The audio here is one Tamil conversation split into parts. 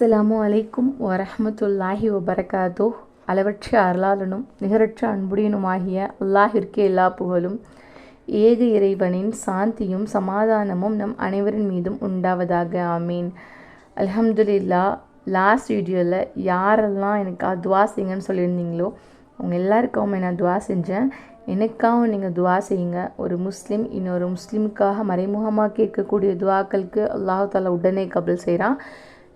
அஸ்லாம் அலைக்கும் வரஹ்மத்துல்லாஹி வபரகாத்தோ. அளவற்ற அருளாளனும் நிகரற்ற அன்புடையனுமாகிய அல்லாஹிற்கே எல்லா புகழும். ஏக இறைவனின் சாந்தியும் சமாதானமும் நம் அனைவரின் மீதும் உண்டாவதாக. ஆமீன். அலமதுல்லா லாஸ்ட் வீடியோவில் யாரெல்லாம் எனக்கு துவா செய்யுங்கன்னு சொல்லியிருந்தீங்களோ அவங்க எல்லாருக்காகவும் நான் துவா செஞ்சேன். எனக்காகவும் நீங்கள் துவா செய்யுங்க. ஒரு முஸ்லீம் இன்னொரு முஸ்லீமுக்காக மறைமுகமாக கேட்கக்கூடிய துவாக்களுக்கு அல்லாஹால உடனே கபல் செய்கிறான்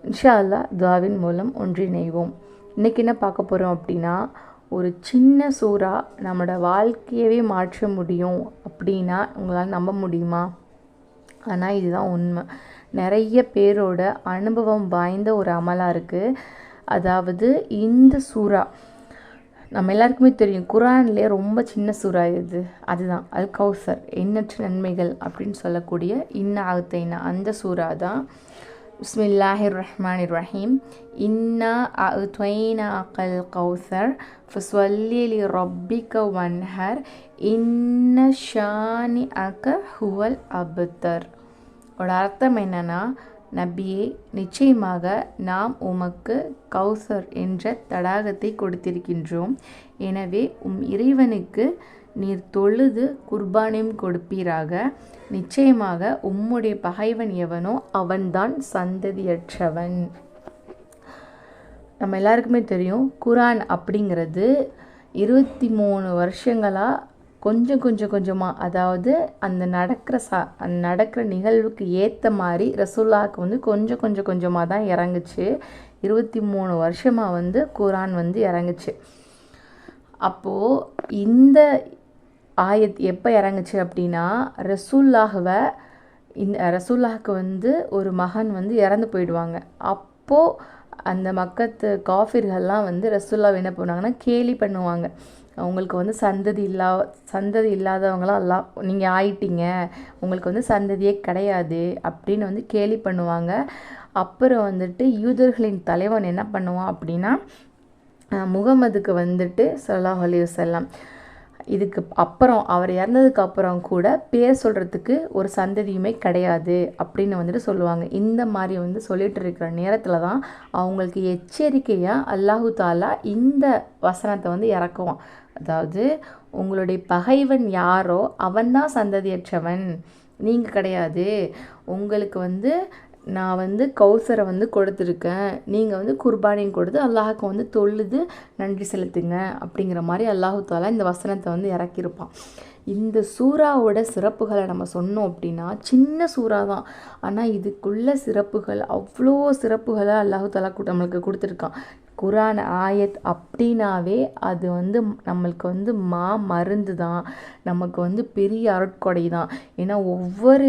இன்ஷா அல்லாஹ் துவாவின் மூலம் ஒன்றிணைவோம். இன்றைக்கி என்ன பார்க்க போகிறோம் அப்படின்னா ஒரு சின்ன சூறா நம்மளோட வாழ்க்கையவே மாற்ற முடியும் அப்படின்னா உங்களால் நம்ப முடியுமா? ஆனால் இதுதான் உண்மை. நிறைய பேரோட அனுபவம் வாய்ந்த ஒரு அமலாக இருக்குது அதாவது இந்த சூறா நம்ம எல்லாருக்குமே தெரியும் குரான்லேயே ரொம்ப சின்ன சூறா இது. அதுதான் அல் கௌசர் எண்ணற்ற நன்மைகள் அப்படின்னு சொல்லக்கூடிய இன்ன ஆகுத்தைனா அந்த சூறா தான். பிஸ்மில்லாஹிர் ரஹ்மானிர் ரஹீம் இன்னா அத்வைனா அகல் கௌசர் ஃபஸ்வல்லி லி வன்ஹர் இன்ன ஷானி அக ஹுவல் அபுத்தர் ஒரு அர்த்தம் என்னன்னா நபியே நிச்சயமாக நாம் உமக்கு கௌசர் என்ற தடாகத்தை கொடுத்திருக்கின்றோம். எனவே உம் இறைவனுக்கு நீர் தொழுது குர்பானியும் கொடுப்பீராக. நிச்சயமாக உம்முடைய பகைவன் எவனோ அவன்தான் சந்ததியற்றவன். நம்ம எல்லாருக்குமே தெரியும் குரான் அப்படிங்கிறது இருபத்தி மூணு வருஷங்களாக கொஞ்சம் கொஞ்சம் கொஞ்சமாக அதாவது அந்த நடக்கிற சா அந்த நடக்கிற நிகழ்வுக்கு ஏற்ற மாதிரி ரசூல்லாவுக்கு வந்து கொஞ்சம் கொஞ்சம் கொஞ்சமாக தான் இறங்குச்சு. இருபத்தி மூணு வருஷமாக வந்து குரான் வந்து இறங்குச்சு. அப்போது இந்த ஆயத் எப்போ இறங்குச்சு அப்படின்னா ரசூல்லாகவை இந்த ரசூல்லாவுக்கு வந்து ஒரு மகன் வந்து இறந்து போயிடுவாங்க. அப்போது அந்த மக்கத்து காஃபிர்கள்லாம் வந்து ரசூல்லாவை என்ன பண்ணுவாங்கன்னா கேலி பண்ணுவாங்க. உங்களுக்கு வந்து சந்ததி இல்லா சந்ததி இல்லாதவங்களாம் எல்லாம் நீங்கள் ஆயிட்டீங்க உங்களுக்கு வந்து சந்ததியே கிடையாது அப்படின்னு வந்து கேலி பண்ணுவாங்க. அப்புறம் வந்துட்டு யூதர்களின் தலைவன் என்ன பண்ணுவான் அப்படின்னா முகமதுக்கு வந்துட்டு சல்லாஹ் அலி வசல்லாம் இதுக்கு அப்புறம் அவர் இறந்ததுக்கு அப்புறம் கூட பேர் சொல்கிறதுக்கு ஒரு சந்ததியுமே கிடையாது அப்படின்னு வந்துட்டு சொல்லுவாங்க. இந்த மாதிரி வந்து சொல்லிகிட்டு இருக்கிற நேரத்தில் தான் அவங்களுக்கு எச்சரிக்கையாக அல்லாஹு தாலா இந்த வசனத்தை வந்து இறக்குவான். அதாவது உங்களுடைய பகைவன் யாரோ அவன்தான் சந்ததியற்றவன். நீங்கள் கிடையாது. உங்களுக்கு வந்து நான் வந்து கௌசரை வந்து கொடுத்துருக்கேன். நீங்கள் வந்து குர்பானியும் கொடுத்து அல்லாஹுக்கு வந்து தொழுது நன்றி செலுத்துங்க அப்படிங்கிற மாதிரி அல்லாஹு தாலா இந்த வசனத்தை வந்து இறக்கியிருப்பான். இந்த சூறாவோட சிறப்புகளை நம்ம சொன்னோம் அப்படின்னா சின்ன சூறா தான். ஆனால் இதுக்குள்ள சிறப்புகள் அவ்வளோ சிறப்புகளை அல்லாஹு தாலா நம்மளுக்கு கொடுத்துருக்கான். குரான் ஆயத் அப்படின்னாவே அது வந்து நம்மளுக்கு வந்து மா மருந்து தான் நமக்கு வந்து பெரிய அருட்கொடை தான். ஏன்னா ஒவ்வொரு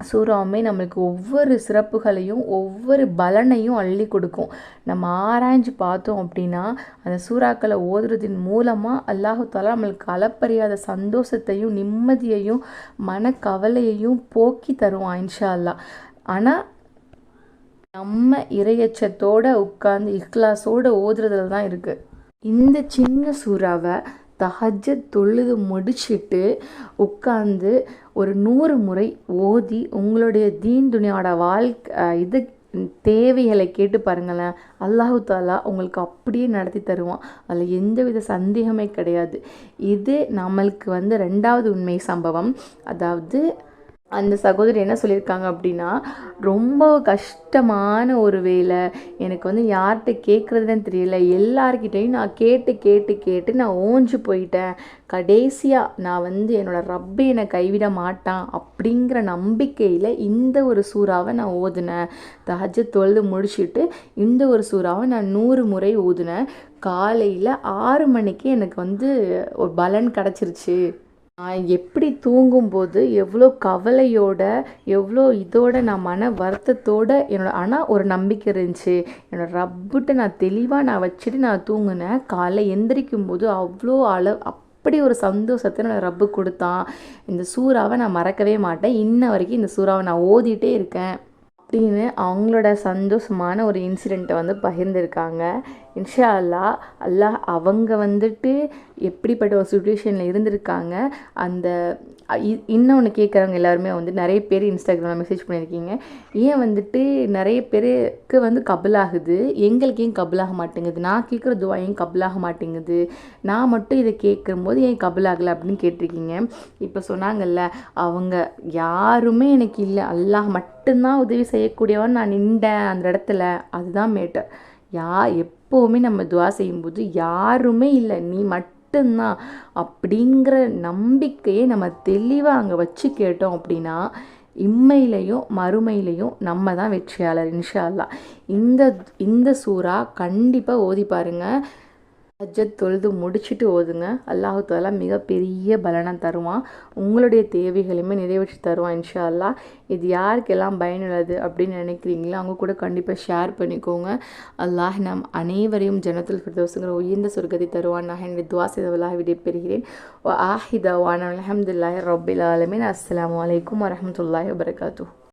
சூறாவுமே நம்மளுக்கு ஒவ்வொரு சிறப்புகளையும் ஒவ்வொரு பலனையும் அள்ளி கொடுக்கும். நம்ம ஆராய்ஞ்சு பார்த்தோம் அப்படின்னா அந்த சூறாக்களை ஓதுறதின் மூலமாக அல்லாஹு நம்மளுக்கு அளப்பறியாத சந்தோஷத்தையும் நிம்மதியையும் மனக்கவலையையும் போக்கி தருவான் இன்ஷா அல்லா ஆனால் நம்ம இரையச்சத்தோடு உட்காந்து இஹ்லாஸோடு ஓதுறதுல தான் இருக்குது இந்த சின்ன சூறாவை தஹஜ தொழுது முடிச்சுட்டு உட்காந்து ஒரு நூறு முறை ஓதி உங்களுடைய தீன் துணியோட வாழ்க்கை இது தேவைகளை கேட்டு பாருங்களேன். அல்லாஹு தாலா உங்களுக்கு அப்படியே நடத்தி தருவான். அதில் எந்தவித சந்தேகமே கிடையாது. இது நம்மளுக்கு வந்து ரெண்டாவது உண்மை சம்பவம். அதாவது அந்த சகோதரி என்ன சொல்லியிருக்காங்க அப்படின்னா ரொம்ப கஷ்டமான ஒரு வேலை. எனக்கு வந்து யார்கிட்ட கேட்குறதுன்னு தெரியல. எல்லார்கிட்டையும் நான் கேட்டு கேட்டு கேட்டு நான் ஓஞ்சு போயிட்டேன். கடைசியாக நான் வந்து என்னோடய ரப்பை என்னை கைவிட மாட்டான் அப்படிங்கிற நம்பிக்கையில் இந்த ஒரு சூறாவை நான் ஓதுனேன். தஹஜ தொழுது முடிச்சுட்டு இந்த ஒரு சூறாவை நான் நூறு முறை ஓதுனேன். காலையில் ஆறு மணிக்கு எனக்கு வந்து ஒரு பலன் கிடச்சிருச்சு. நான் எப்படி தூங்கும்போது எவ்வளோ கவலையோட எவ்வளோ இதோட நான் மன வருத்தத்தோட என்னோட ஆனால் ஒரு நம்பிக்கை இருந்துச்சு. என்னோட ரப்புட்ட நான் தெளிவாக நான் வச்சுட்டு நான் தூங்கினேன். காலை எந்திரிக்கும் போது அவ்வளோ அளவு அப்படி ஒரு சந்தோஷத்தை என்னோடய ரப்பு கொடுத்தான். இந்த சூறாவை நான் மறக்கவே மாட்டேன். இன்ன வரைக்கும் இந்த சூறாவை நான் ஓதிட்டே இருக்கேன். அப்படின்னு அவங்களோட சந்தோஷமான ஒரு இன்சிடெண்ட்டை வந்து பகிர்ந்திருக்காங்க. இன்ஷா அல்லா அல்லாஹ் அவங்க வந்துட்டு எப்படிப்பட்ட ஒரு சுச்சுவேஷனில் இருந்திருக்காங்க. அந்த இன்னொன்று கேட்குறவங்க எல்லாருமே வந்து நிறைய பேர் இன்ஸ்டாகிராமில் மெசேஜ் பண்ணியிருக்கீங்க. ஏன் வந்துட்டு நிறைய பேருக்கு வந்து கபலாகுது? எங்களுக்கு ஏன் கபலாக மாட்டேங்குது? நான் கேட்குற துவா ஏன் கபலாக மாட்டேங்குது? நான் மட்டும் இதை கேட்கும்போது ஏன் கபலாகலை அப்படின்னு கேட்டிருக்கீங்க. இப்போ சொன்னாங்கல்ல அவங்க யாருமே எனக்கு இல்லை. அல்லாஹ் மட்டும்தான் உதவி செய்யக்கூடியவன் நான் நின்றேன் அந்த இடத்துல. அதுதான் மேட்டர் யா எப்போவுமே நம்ம துவா செய்யும்போது யாருமே இல்லை நீ மட்டும்தான் அப்படிங்கிற நம்பிக்கையை நம்ம தெளிவாக அங்கே வச்சு கேட்டோம் அப்படின்னா இம்மையிலையும் மறுமையிலையும் நம்ம தான் வெற்றியாளர் இன்ஷா அல்லா இந்த இந்த சூறா கண்டிப்பாக ஓதி பாருங்கள் ஹஜ்ஜத் தொழுது முடிச்சுட்டு ஓதுங்க. அல்லாஹு தாலா மிகப்பெரிய பலனை தருவான். உங்களுடைய தேவைகளையுமே நிறைவேற்றி தருவான் இன்ஷா அல்லா இது யாருக்கெல்லாம் பயனுள்ளது அப்படின்னு நினைக்கிறீங்களோ அவங்க கூட கண்டிப்பாக ஷேர் பண்ணிக்கோங்க. அல்லாஹ் நம் அனைவரையும் ஜனத்தில் ஃபிர்தோஸுங்கிற உயர்ந்த சொர்க்கத்தை தருவான் நான் என்னுடைய துவா செய்தவளாக விடைபெறுகிறேன். ஆஹிதவான் அலமதுல்லாஹ் ரபில் ஆலமின். அஸ்லாம் வலைக்கம் வரமத்துல்லாஹ் வபரகாத்தூ